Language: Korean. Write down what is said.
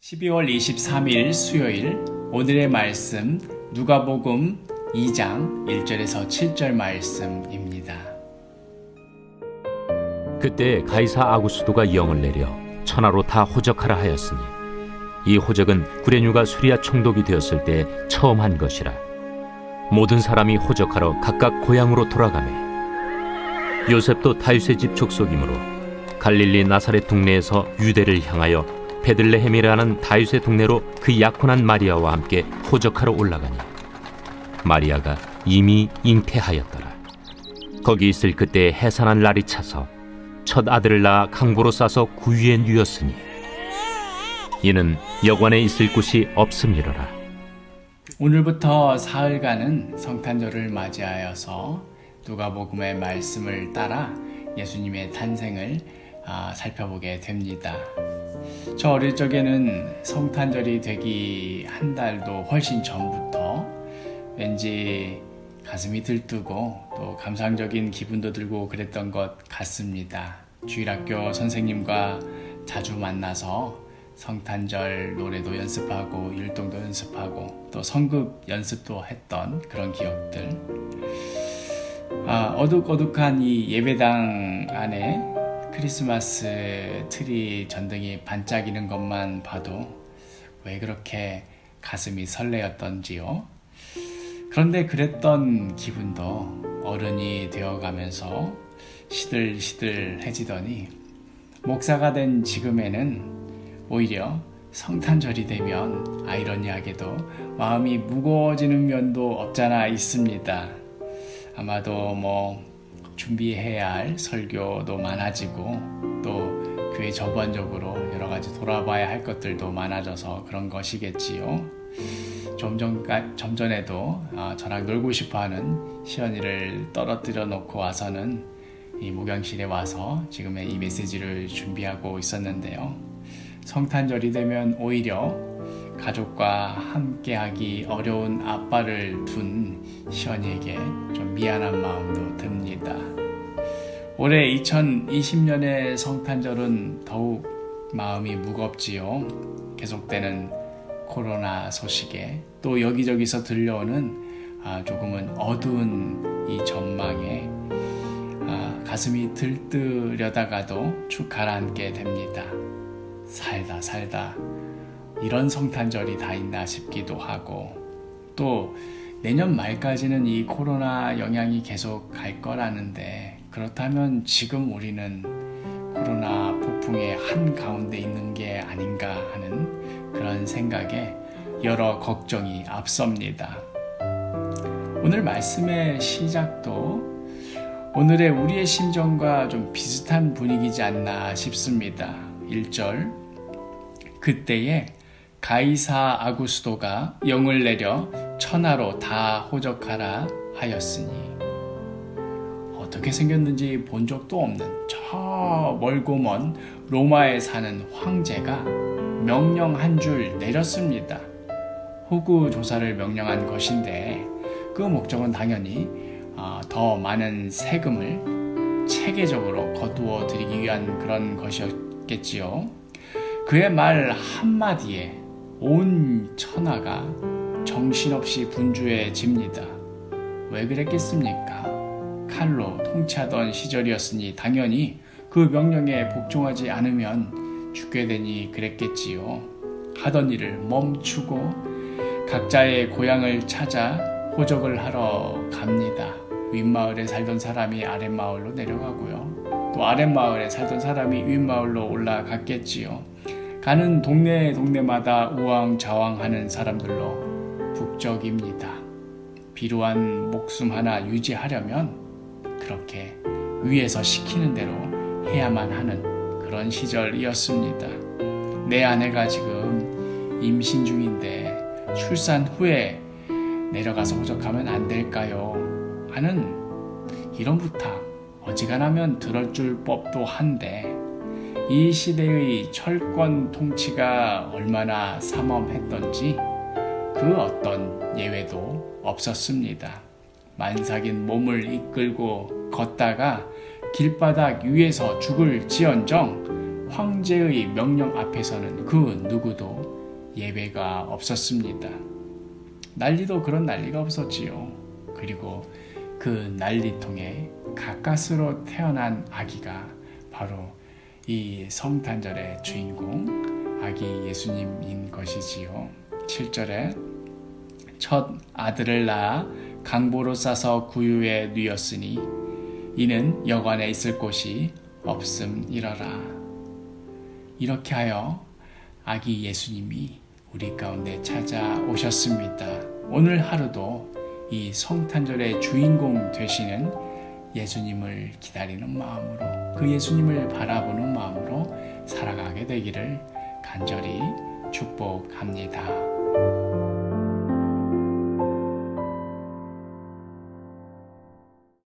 12월 23일 수요일 오늘의 말씀 누가복음 2장 1절에서 7절 말씀입니다. 그때 가이사 아구스도가 영을 내려 천하로 다 호적하라 하였으니 이 호적은 구레뉴가 수리아 총독이 되었을 때 처음 한 것이라 모든 사람이 호적하러 각각 고향으로 돌아가매 요셉도 다윗의 집 족속이므로 갈릴리 나사렛 동네에서 유대를 향하여 베들레헴이라는 다윗의 동네로 그 약혼한 마리아와 함께 호적하러 올라가니 마리아가 이미 잉태하였더라 거기 있을 그때 해산한 날이 차서 첫 아들을 낳아 강보로 싸서 구유에 누였으니 이는 여관에 있을 곳이 없음이로라 오늘부터 사흘간은 성탄절을 맞이하여서 누가복음의 말씀을 따라 예수님의 탄생을 아, 살펴보게 됩니다. 저 어릴 적에는 성탄절이 되기 한 달도 훨씬 전부터 왠지 가슴이 들뜨고 또 감상적인 기분도 들고 그랬던 것 같습니다. 주일학교 선생님과 자주 만나서 성탄절 노래도 연습하고 율동도 연습하고 또 성극 연습도 했던 그런 기억들. 아, 어둑어둑한 이 예배당 안에 크리스마스 트리 전등이 반짝이는 것만 봐도 왜 그렇게 가슴이 설레었던지요. 그런데 그랬던 기분도 어른이 되어가면서 시들시들해지더니 목사가 된 지금에는 오히려 성탄절이 되면 아이러니하게도 마음이 무거워지는 면도 없잖아 있습니다. 아마도 뭐 준비해야 할 설교도 많아지고 또 교회 전반적으로 여러 가지 돌아봐야 할 것들도 많아져서 그런 것이겠지요. 좀, 전, 좀 전에도 아, 저랑 놀고 싶어 하는 시연이를 떨어뜨려 놓고 와서는 이 목양실에 와서 지금의 이 메시지를 준비하고 있었는데요. 성탄절이 되면 오히려 가족과 함께하기 어려운 아빠를 둔 시연이에게 좀 미안한 마음도 듭니다. 올해 2020년의 성탄절은 더욱 마음이 무겁지요. 계속되는 코로나 소식에 또 여기저기서 들려오는 아, 조금은 어두운 이 전망에 아, 가슴이 들뜨려다가도 축 가라앉게 됩니다. 살다 살다 이런 성탄절이 다 있나 싶기도 하고 또 내년 말까지는 이 코로나 영향이 계속 갈 거라는데 그렇다면 지금 우리는 코로나 폭풍의 한 가운데 있는 게 아닌가 하는 그런 생각에 여러 걱정이 앞섭니다. 오늘 말씀의 시작도 오늘의 우리의 심정과 좀 비슷한 분위기지 않나 싶습니다. 1절 그때에 가이사 아구스도가 영을 내려 천하로 다 호적하라 하였으니 어떻게 생겼는지 본 적도 없는 저 멀고 먼 로마에 사는 황제가 명령 한 줄 내렸습니다. 호구 조사를 명령한 것인데 그 목적은 당연히 어, 더 많은 세금을 체계적으로 거두어 드리기 위한 그런 것이었겠지요. 그의 말 한마디에 온 천하가 정신없이 분주해집니다. 왜 그랬겠습니까? 칼로 통치하던 시절이었으니 당연히 그 명령에 복종하지 않으면 죽게 되니 그랬겠지요. 하던 일을 멈추고 각자의 고향을 찾아 호적을 하러 갑니다. 윗마을에 살던 사람이 아랫마을로 내려가고요. 또 아랫마을에 살던 사람이 윗마을로 올라갔겠지요. 가는 동네 동네마다 우왕좌왕하는 사람들로 북적입니다. 비루한 목숨 하나 유지하려면 그렇게 위에서 시키는 대로 해야만 하는 그런 시절이었습니다. 내 아내가 지금 임신 중인데 출산 후에 내려가서 호적하면 안 될까요? 하는 이런 부탁 어지간하면 들을 줄 법도 한데 이 시대의 철권 통치가 얼마나 삼엄했던지 그 어떤 예외도 없었습니다. 만삭인 몸을 이끌고 걷다가 길바닥 위에서 죽을 지언정 황제의 명령 앞에서는 그 누구도 예배가 없었습니다. 난리도 그런 난리가 없었지요. 그리고 그 난리통에 가까스로 태어난 아기가 바로 이 성탄절의 주인공 아기 예수님인 것이지요. 7절에 첫 아들을 낳아 강보로 싸서 구유에 누였으니 이는 여관에 있을 곳이 없음이러라. 이렇게 하여 아기 예수님이 우리 가운데 찾아오셨습니다. 오늘 하루도 이 성탄절의 주인공 되시는 예수님을 기다리는 마음으로 그 예수님을 바라보는 마음으로 살아가게 되기를 간절히 축복합니다.